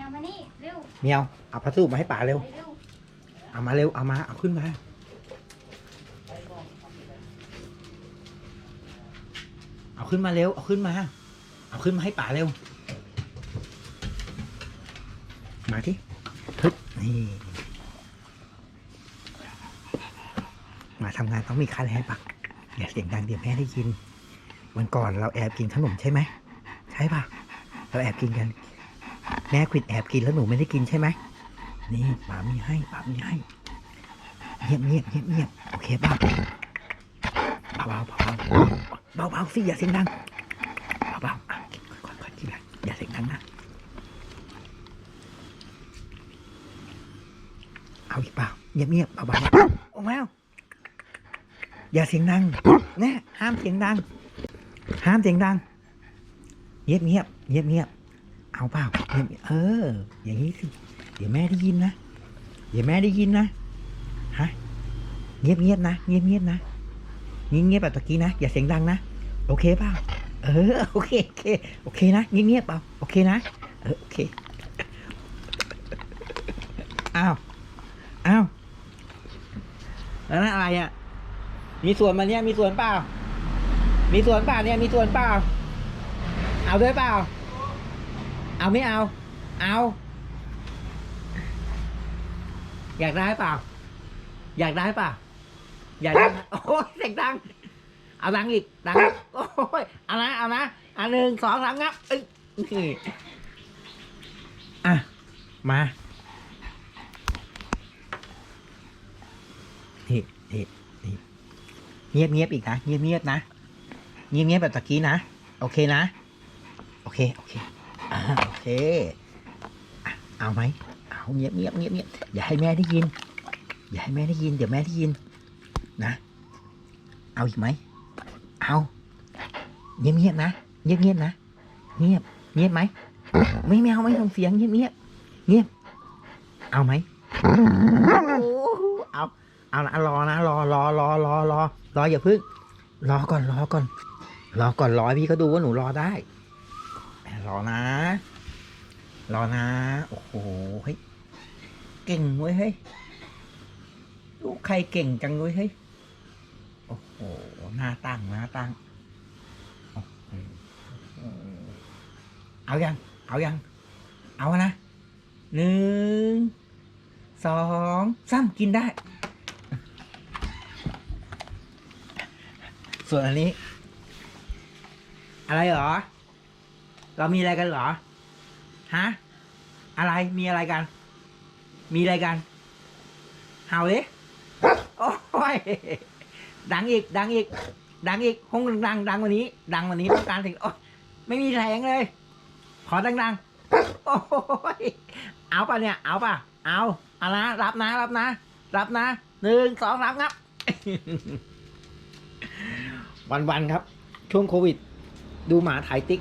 ยมานี่เร็วเมียวเอาพัสดุมาให้ป่าเร็วไปเร็วเอามาเร็ว เอามา เอาขึ้นมา เอาขึ้นมาเร็ว เอาขึ้นมา เอาขึ้นมาให้ป่าเร็ว มาที่ทึบนี่ มาทำงานต้องมีค่าแรงปะอย่าเสียงดังเดี๋ยวแม่ได้ยิน วันก่อนเราแอบกินขนมใช่ไหม ใช่ปะเราแอบกินกัน แม่ควิดแอบกินแล้วหนูไม่ได้กินใช่ไหมนี่ป๋ามีให้ป๋ามีให้เงียบเงียบเงียบเงียบโอเคป่าเบาเบาเบาเบาเบาสิอย่าเสียงดังเบาเบาอะค่อยค่อยกินนะอย่าเสียงดังนะเอาอีกเปล่าเงียบเงียบเบาเบาโอ้แมวอย่าเสียงดังแน่ห้ามเสียงดัง ห้ามเสียงดังเงียบเงียบเงียบเงียบ เอาเปล่าเออ อย่างนี้สิ เดี๋ยวแม่ได้ยินนะ เดี๋ยวแม่ได้ยินนะ ฮะ เงียบเงียบนะ เงียบเงียบนะเงียบเงียบแบบตะกี้นะ อย่าเสียงดังนะ โอเคเปล่า เออ โอเค โอเค โอเคนะ เงียบเงียบเปล่า โอเคนะ เออ โอเค อ้าว อ้าวแล้วนั่นอะไรอะ มีส่วนมาเนี่ย มีส่วนเปล่า มีส่วนเปล่าเนี่ย มีส่วนเปล่า เอาด้วยเปล่า เอาไม่เอา เอา อยากได้เปล่า อยากได้เปล่า อยากได้ไหมโอ้ยเสียงดัง เอาดังอีก ดังอีกโอ้ย เอานะ เอานะอันหนึ่งสองสามงับเอ้ยนี่อะ มานี่นี่นี่เงียบเงียบอีกนะ เงียบเงียบนะ เงียบเงียบแบบตะกี้นะ โอเคนะ โอเค โอเคอ่าโอ เคอะเอาไหมเอาเงียบเงียบเงียบเงียบอย่าให้แม่ได้ยิน อย่าให้แม่ได้ยิน เดี๋ยวแม่ได้ยิน นะ เอาอีกไหมเอาเงียบเงียบนะเงียบเงียบนะเงียบเงียบไหมไม่แมวไม่ส่งเสียงเงียบเงียบเงียบเอาไหมเอาเอานะรอนะรอรอรอรอรอรออย่าพึ่งรอก่อนรอก่อนรอก่อนรอพี่ก็ดูว่าหนูรอได้รอนะ รอนะ โอ้โห เฮ้ย เก่งเว้ยเฮ้ย ลูกใครเก่งจังเว้ยเฮ้ย โอ้โห หน้าตั้งหน้าตั้ง เอายัง เอายัง เอานะหนึ่ง สองสามกินได้ ส่วนอันนี้ อะไรเหรอ เรามีอะไรกันเหรอ ฮะ อะไร มีอะไรกัน มีอะไรกัน เห่าดิโอ้ย ดังอีก ดังอีก ดังอีกห้องดังดังกวันนี้ ดังกวันนี้ต้องการถึงโอ้ไม่มีแสงเลย ขอดังๆโอ้ย เอาป่ะเนี่ย เอาป่ะ เอาเอานะ รับนะ รับนะ รับนะ หนึ่งสองรับงับ วันๆครับ ช่วงโควิด ดูหมาถ่ายติ๊ก